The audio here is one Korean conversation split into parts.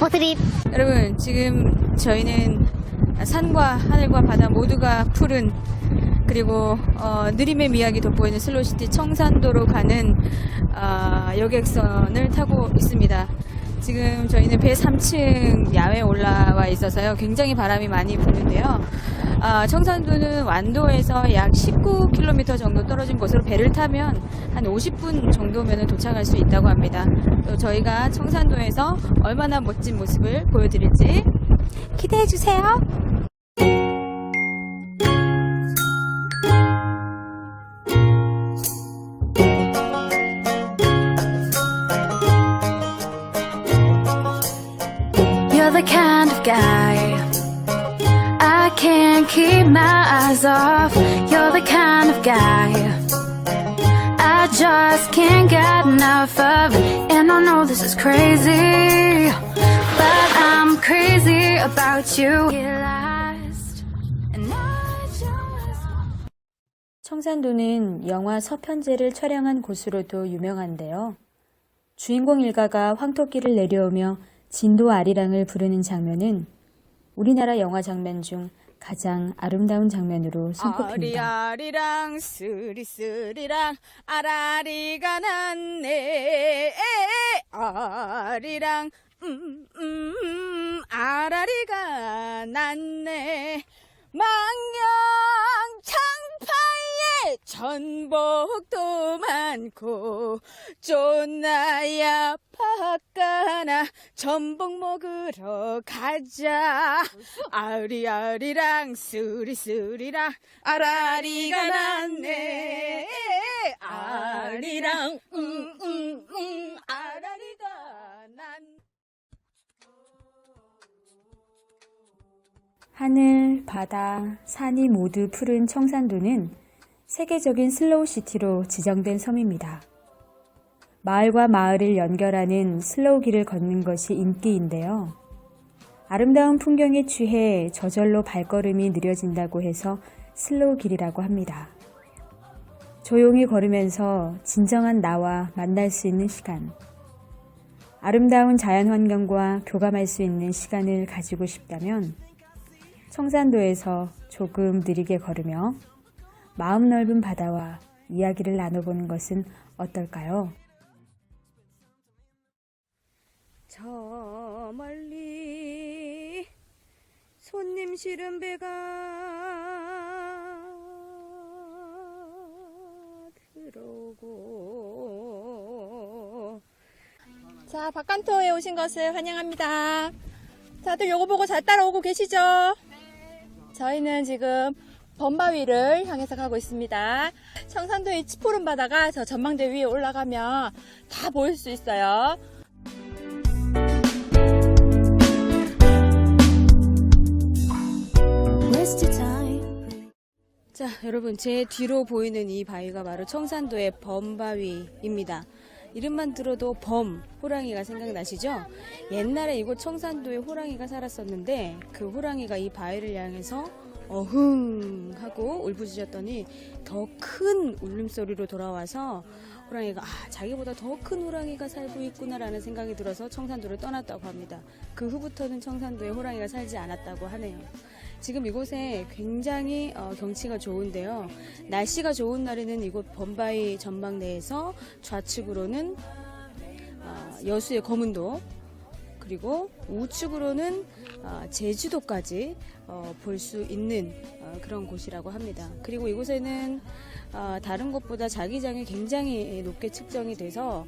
포트립 여러분 지금 저희는 산과 하늘과 바다 모두가 푸른 그리고 어, 느림의 미학이 돋보이는 슬로시티 청산도로 가는 아, 여객선을 타고 있습니다. 지금 저희는 배 3층 야외에 올라와 있어서요. 굉장히 바람이 많이 부는데요. 아, 청산도는 완도에서 약 19km 정도 떨어진 곳으로 배를 타면 한 50분 정도면 도착할 수 있다고 합니다. 또 저희가 청산도에서 얼마나 멋진 모습을 보여드릴지 기대해 주세요. Crazy, but I'm crazy about you. 청산도는 영화 서편제를 촬영한 곳으로도 유명한데요. 주인공 일가가 황토길을 내려오며 진도 아리랑을 부르는 장면은 우리나라 영화 장면 중 가장 아름다운 장면으로 손꼽힙니다. 아리아리랑 쓰리쓰리랑 아라리가 났네. 아리랑 음, 음, 음, 아라리가 났네. 망령 창파에 전복도 많고 쫀나야 바까나 전복 먹으러 가자. 아리아리랑 쓰리쓰리랑 아라리가 났네. 아리랑 음음음 아라리가 났네. 하늘, 바다, 산이 모두 푸른 청산도는 세계적인 슬로우 시티로 지정된 섬입니다. 마을과 마을을 연결하는 슬로우 길을 걷는 것이 인기인데요. 아름다운 풍경에 취해 저절로 발걸음이 느려진다고 해서 슬로우 길이라고 합니다. 조용히 걸으면서 진정한 나와 만날 수 있는 시간. 아름다운 자연 환경과 교감할 수 있는 시간을 가지고 싶다면 청산도에서 조금 느리게 걸으며 마음 넓은 바다와 이야기를 나눠보는 것은 어떨까요? 저 멀리 손님 실은 배가 들어오고 자 바깥토에 오신 것을 환영합니다 다들 요거 보고 잘 따라오고 계시죠? 저희는 지금 범바위를 향해서 가고 있습니다 청산도의 푸른 바다가 저 전망대 위에 올라가면 다 보일 수 있어요 자, 여러분, 제 뒤로 보이는 이 바위가 바로 청산도의 범바위입니다. 이름만 들어도 범, 호랑이가 생각나시죠? 옛날에 이곳 청산도에 호랑이가 살았었는데 그 호랑이가 이 바위를 향해서 어흥 하고 울부짖었더니 더 큰 울음소리로 돌아와서 호랑이가 아, 자기보다 더 큰 호랑이가 살고 있구나라는 생각이 들어서 청산도를 떠났다고 합니다. 그 후부터는 청산도에 호랑이가 살지 않았다고 하네요. 지금 이곳에 굉장히 어, 경치가 좋은데요. 날씨가 좋은 날에는 이곳 범바위 전망대에서 좌측으로는 어, 여수의 검은도 그리고 우측으로는 어, 제주도까지 어, 볼수 있는 어, 그런 곳이라고 합니다. 그리고 이곳에는 어, 다른 곳보다 자기장이 굉장히 높게 측정이 돼서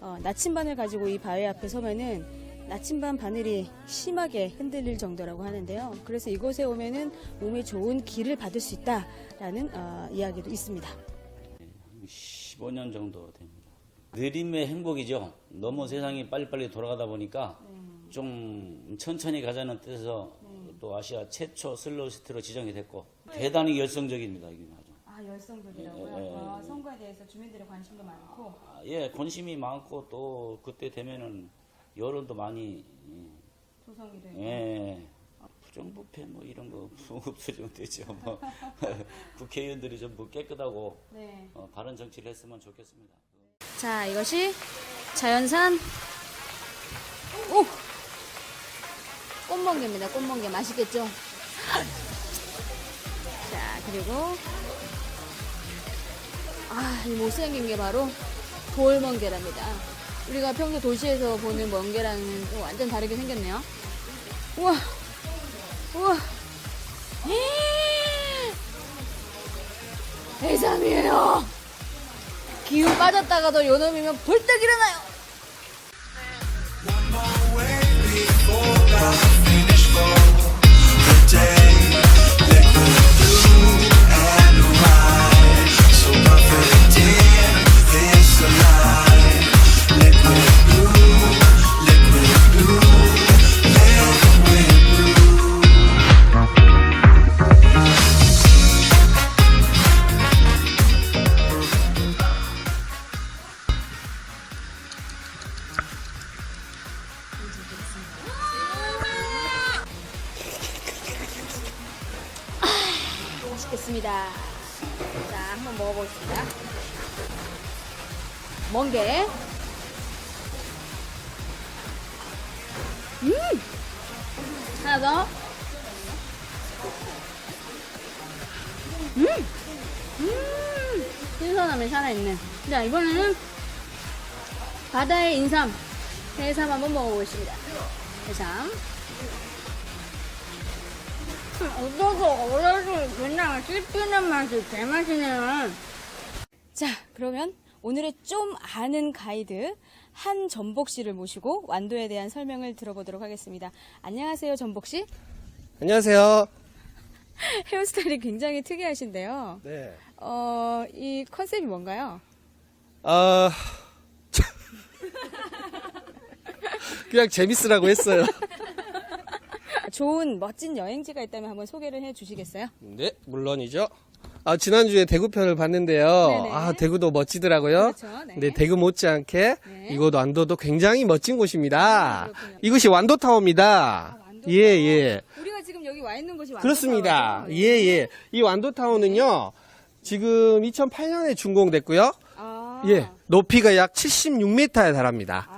어, 나침반을 가지고 이 바위 앞에 서면은 나침반 바늘이 심하게 흔들릴 정도라고 하는데요. 그래서 이곳에 오면은 몸에 좋은 기를 받을 수 있다라는 어, 이야기도 있습니다. 15년 정도 됩니다. 느림의 행복이죠. 너무 세상이 빨리빨리 돌아가다 보니까 좀 천천히 가자는 뜻에서 또 아시아 최초 슬로우시티로 지정이 됐고 대단히 열성적입니다. 이게 아주. 아 열성적이라고요. 예, 예, 아, 예. 선거에 대해서 주민들의 관심도 많고 아, 예, 관심이 많고 또 그때 되면은 여론도 많이 조성이 되고 예, 부정 부패 뭐 이런 거 없어지면 되죠. 뭐 국회의원들이 전부 깨끗하고 네. 어, 바른 정치를 했으면 좋겠습니다. 자, 이것이 자연산 오! 꽃멍게입니다. 꽃멍게 맛있겠죠? 자, 그리고 아, 이 못생긴 게 바로 돌멍게랍니다. 우리가 평소 도시에서 보는 멍게랑은 또 완전 다르게 생겼네요. 우와! 우와! 해삼이에요! 기운 빠졌다가도 요놈이면 벌떡 일어나요. 맛있겠습니다. 자, 한번 먹어보겠습니다. 멍게. 음! 하나 더. 음! 음! 신선함이 살아있네. 자, 이번에는 바다의 인삼. 해삼 한번 먹어보겠습니다. 해삼. 어떠서 어려서 맨날 씹히는 맛이 개맛이네요. 자, 그러면 오늘의 좀 아는 가이드 한 전복 씨를 모시고 완도에 대한 설명을 들어보도록 하겠습니다. 안녕하세요, 전복 씨. 안녕하세요. 헤어스타일이 굉장히 특이하신데요. 네. 어, 이 컨셉이 뭔가요? 아, 그냥 재밌으라고 했어요. 좋은 멋진 여행지가 있다면 한번 소개를 해 주시겠어요? 네, 물론이죠. 아, 지난주에 대구 편을 봤는데요. 네네. 아, 대구도 멋지더라고요. 그렇죠, 네. 네, 대구 못지않게 네. 이곳 완도도 굉장히 멋진 곳입니다. 아, 그렇군요. 이곳이 완도타워입니다. 완도타워. 예, 예. 우리가 지금 여기 와 있는 곳이 그렇습니다. 예, 예. 이 완도타워는요, 지금 2008년에 준공됐고요. 아, 예, 높이가 약 76m에 달합니다.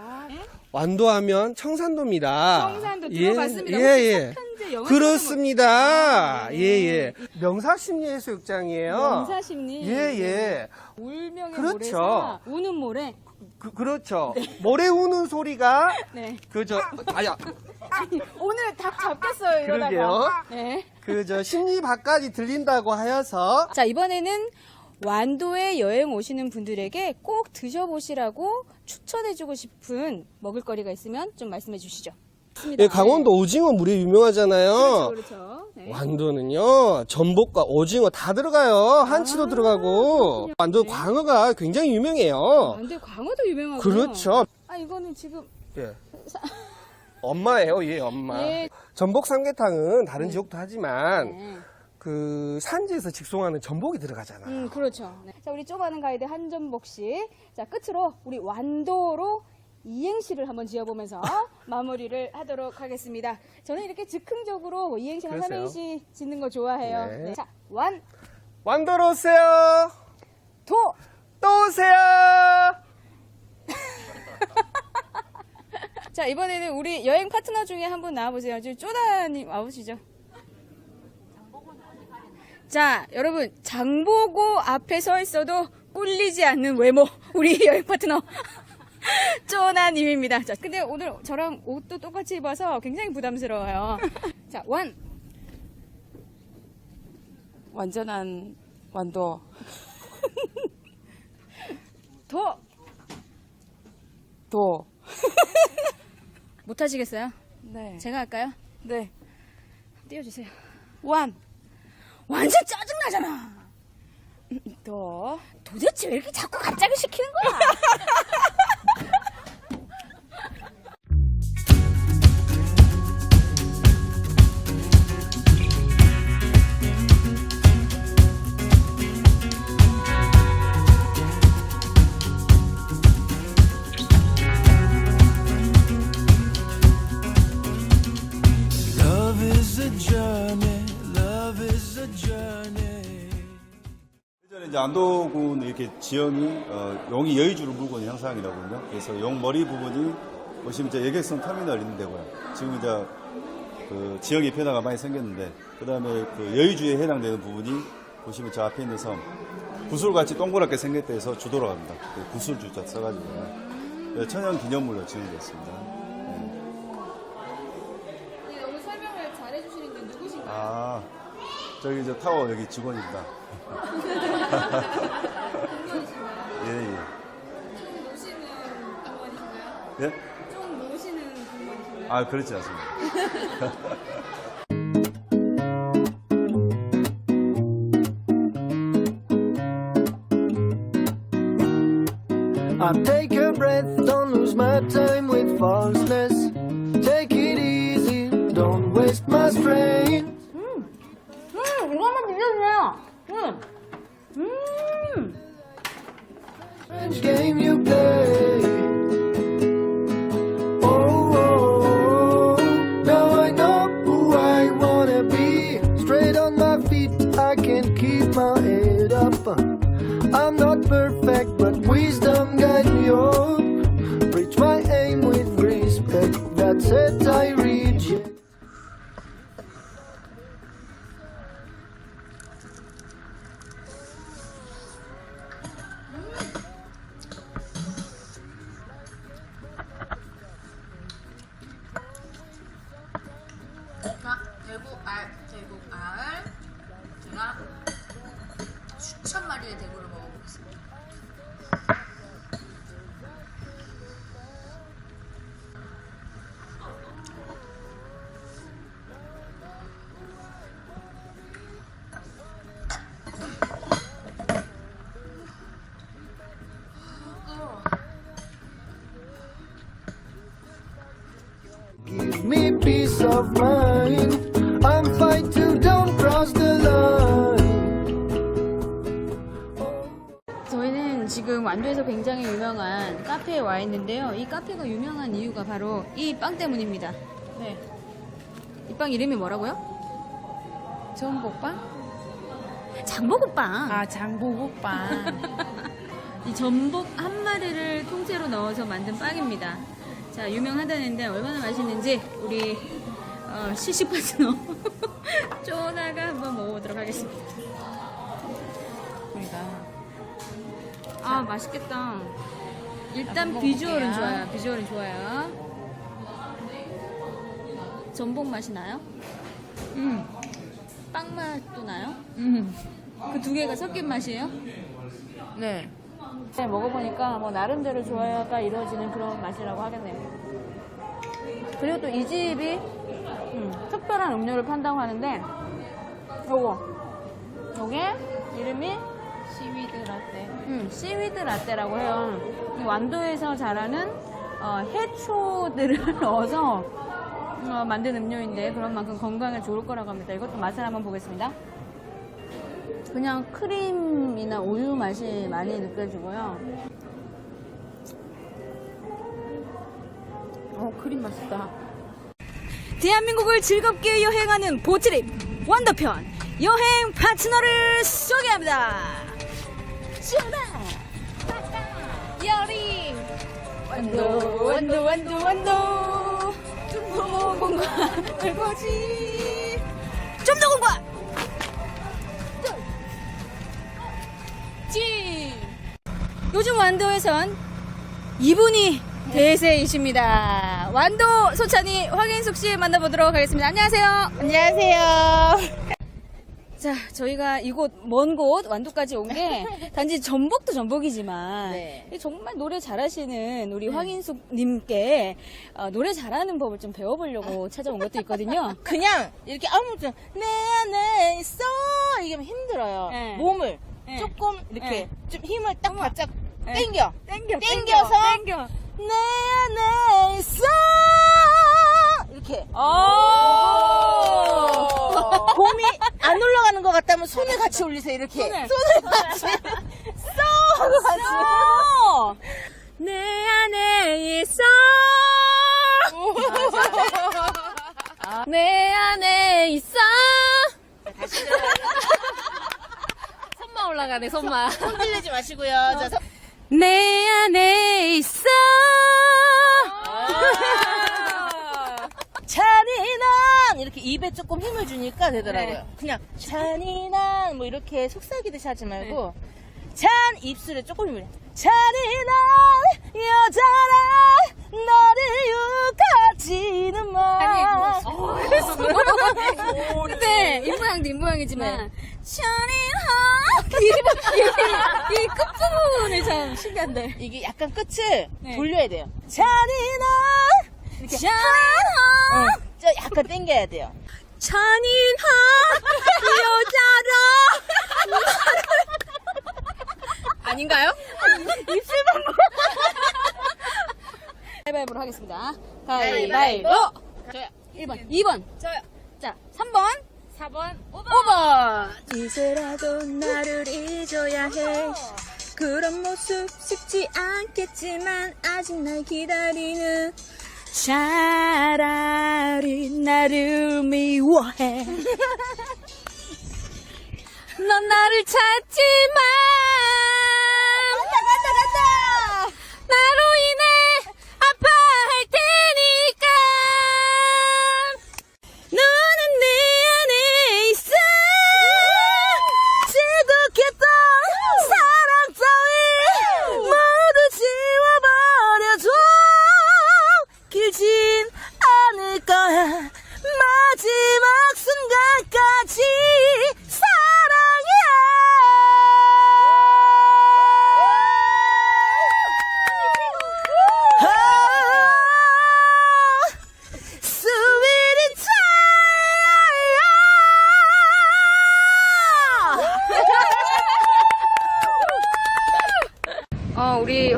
아, 예? 완도하면 청산도입니다. 청산도 예, 들어봤습니다. 예, 혹시 예. 영화 그렇습니다. 아, 네. 예, 예. 명사심리해수욕장이에요. 명사심리. 예, 예. 울명의 그렇죠. 모래사 우는 모래. 그, 그렇죠. 모래 우는 소리가, 네. 그저, 아야, 아니, 오늘 닭 잡겠어요, 이러다가. 그러게요. 네. 그저 심리 밖까지 들린다고 하여서, 자, 이번에는 완도에 여행 오시는 분들에게 꼭 드셔보시라고 추천해주고 싶은 먹을거리가 있으면 좀 말씀해 주시죠. 예, 강원도 오징어 물이 유명하잖아요. 그렇죠, 그렇죠. 네. 완도는요, 전복과 오징어 다 들어가요. 한치도 들어가고. 완도 광어가 굉장히 유명해요. 완도에 광어도 유명하고. 그렇죠. 아, 이거는 지금 예. 엄마예요, 얘 엄마. 예. 전복 삼계탕은 다른 지역도 하지만 네. 그 산지에서 직송하는 전복이 들어가잖아요. 음, 그렇죠. 네. 자, 우리 쪼가는 가이드 한전복 씨. 자, 끝으로 우리 완도로 이행시를 한번 지어보면서 마무리를 하도록 하겠습니다. 저는 이렇게 즉흥적으로 이행시나 그러세요? 삼행시 짓는 거 좋아해요. 네. 네. 자, 완, 완도로 오세요. 도, 또 오세요. 자, 이번에는 우리 여행 파트너 중에 한 분 나와보세요. 지금 쪼다님 와보시죠. 자, 여러분, 장보고 앞에 서 있어도 꿀리지 않는 외모. 우리 여행 파트너. 쪼나님입니다. 자, 근데 오늘 저랑 옷도 똑같이 입어서 굉장히 부담스러워요. 자, 완, 완전한 완도 도. 도. 못하시겠어요? 네. 제가 할까요? 네. 띄워주세요. 완. 완전 짜증나잖아. 도. 도대체 왜 이렇게 자꾸 갑자기 시키는 거야? 이제 안도군 이렇게 지형이 어, 용이 여의주를 물고 있는 형상이라고요. 그래서 용 머리 부분이 보시면 이제 예객선 터미널 있는 데고요. 지금 이제 그 지형의 변화가 많이 생겼는데 그다음에 그 여의주에 해당되는 부분이 보시면 저 앞에 있는 섬 구슬같이 동그랗게 생겼다 해서 주도로 갑니다. 그 구슬주자 써가지고 네, 천연 기념물로 지정됐습니다. 너무 설명을 잘해주시는 게 누구신가요? 아 저기 저 타워 여기 직원입니다. 예 예. 총 모시는 공무원이신가요? 예? 총 모시는 공무원이신가요? 아 그렇지 않습니다. I'm not perfect, but wisdom 와 있는데요. 이 카페가 유명한 이유가 바로 이 빵 때문입니다. 네. 이 빵 이름이 뭐라고요? 전복빵? 장보고빵. 아, 장보국빵. 이 전복 한 마리를 통째로 넣어서 만든 빵입니다. 자, 유명하다는데 얼마나 맛있는지 우리 어, 시식 파트너 쪼나가 한번 먹어보도록 하겠습니다. 우리가 아, 맛있겠다. 일단 비주얼은. 좋아요. 비주얼은 좋아요. 전복 맛이 나요? 음. 빵 맛도 나요? 음. 그 두 개가 섞인 맛이에요? 네. 네, 먹어보니까 뭐 나름대로 조화가 이루어지는 그런 맛이라고 하겠네요. 그리고 또 이 집이 음, 특별한 음료를 판다고 하는데 요거 요게 이름이 시위드 라떼. 음, 시위드 라떼라고 해요. 이 완도에서 자라는 어, 해초들을 넣어서 어, 만든 음료인데 그런 만큼 건강에 좋을 거라고 합니다. 이것도 맛을 한번 보겠습니다. 그냥 크림이나 우유 맛이 많이 느껴지고요. 어, 크림 맛있다. 대한민국을 즐겁게 여행하는 보트립 완도편 여행 파트너를 소개합니다. 쇼다 여리 완도 완도 완도 완도 중도공과 불거지 좀 더 공과 지 요즘 완도에선 이분이 대세이십니다. 완도 소찬이 황인숙 씨 만나보도록 하겠습니다. 안녕하세요. 안녕하세요. 자, 저희가 이곳 먼 곳 완도까지 온 게 단지 전복도 전복이지만 정말 노래 잘하시는 우리 황인숙 님께 어, 노래 잘하는 법을 좀 배워보려고 찾아온 것도 있거든요. 그냥 이렇게 아무튼 내 안에 있어 이게 힘들어요. 네. 몸을 네. 조금 이렇게 네. 좀 힘을 딱 바짝 네. 당겨. 땡겨, 땡겨서 땡겨. 내 안에 있어 이렇게 오! 몸이 안 올라가는 것 같다면 손을 같이 올리세요 이렇게 손을. 같이 쏘 같이 어! 내 안에 있어. 내 안에 있어. 손만 올라가네, 손만. 손 들리지 마시고요. 자, 손- 내 입에 조금 힘을 주니까 되더라고요. 그냥 잔인한 뭐 이렇게 속삭이듯이 하지 말고 잔 입술에 조금 힘을. 잔인한 여자라 나를 유가지는 마. 네, 입모양도 입모양이지만 잔인한 이, 이 끝부분이 참 신기한데. 이게 약간 끝을 네. 돌려야 돼요. 잔인한 잔인한 어, 저 약간 당겨야 돼요. 잔인한 여자라 아닌가요? 입술만 가위바위보로 하겠습니다. 가위바위보. 저요. 1번, 2번. 저요. 자, 3번. 4번, 5번. 5번. 이제라도 나를 잊어야 해. 그런 모습 쉽지 않겠지만 아직 날 기다리는 차라리 나를 미워해. 넌 나를 찾지만.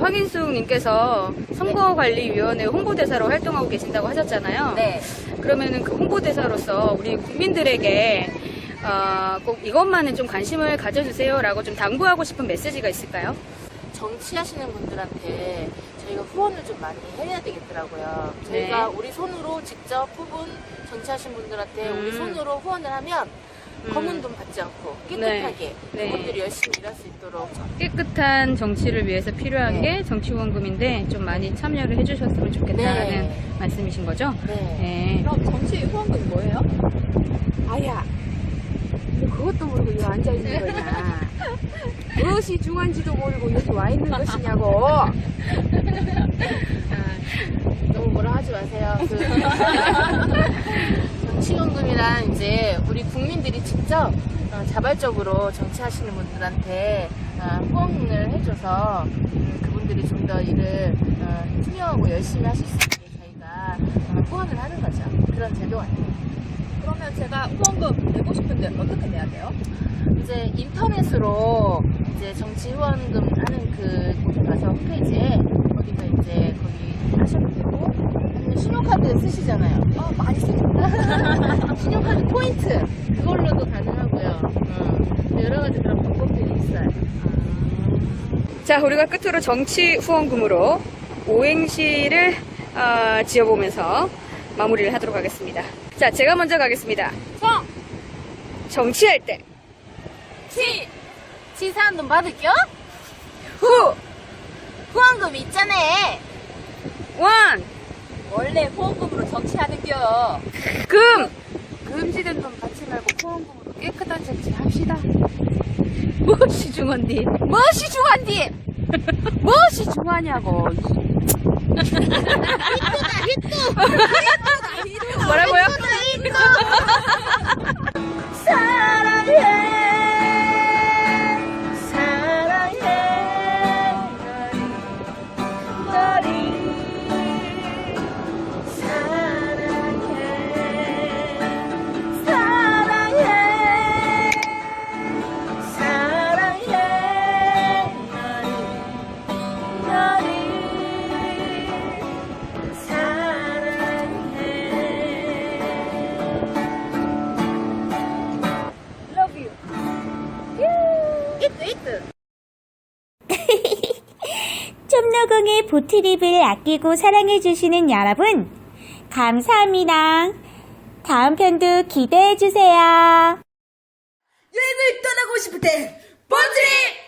황인숙님께서 선거관리위원회 홍보대사로 활동하고 계신다고 하셨잖아요. 네. 그러면은 그 홍보대사로서 우리 국민들에게 어, 꼭 이것만은 좀 관심을 가져주세요라고 좀 당부하고 싶은 메시지가 있을까요? 정치하시는 분들한테 저희가 후원을 좀 많이 해야 되겠더라고요. 네. 저희가 우리 손으로 직접 후분 정치하신 분들한테 우리 음. 손으로 후원을 하면 검은 돈 받지 않고 깨끗하게 네. 그분들이 열심히 일할 수 있도록 깨끗한 정치를 위해서 필요한 게 정치후원금인데 좀 많이 참여를 해주셨으면 좋겠다라는 네. 말씀이신 거죠? 네. 네. 그럼 정치 후원금이 뭐예요? 아야. 뭐 그것도 모르고 여기 앉아있는 거냐. 무엇이 중요한지도 모르고 여기 와 있는 것이냐고. 너무 뭐라 하지 마세요. 그 정치연금이란 이제 우리 국민들이 직접 어, 자발적으로 정치하시는 분들한테 어, 후원을 해줘서 음, 그분들이 좀 더 일을 어, 투명하고 열심히 하실 수 있게 저희가 어, 후원을 하는 거죠. 그런 제도 아니에요. 그러면 제가 후원금 내고 싶은데 어떻게 내야 돼요? 이제 인터넷으로 이제 정치 후원금 하는 그 곳에 가서 홈페이지에 거기서 이제 거기 하셔도 되고 신용카드 쓰시잖아요. 어, 많이 쓰죠. 신용카드 포인트 그걸로도 가능하고요. 음, 여러 가지 그런 방법들이 있어요. 자, 우리가 끝으로 정치 후원금으로 오행시를 어, 지어보면서 마무리를 하도록 하겠습니다. 자, 제가 먼저 가겠습니다. 정! 정치할 때 치! 치사한 돈 받을게요? 후! 후원금 있잖아. 원! 원래 후원금으로 정치하는겨. 금! 금지된 돈 받지 말고 후원금으로 깨끗한 정치 합시다. 무엇이 중헌디? 무엇이 중요한디? 무엇이 중요하냐고. 뭐라고요? 촌 보트립을 아끼고 사랑해주시는 여러분, 감사합니다. 다음 편도 기대해주세요. 여행을 떠나고 싶을 때 본트리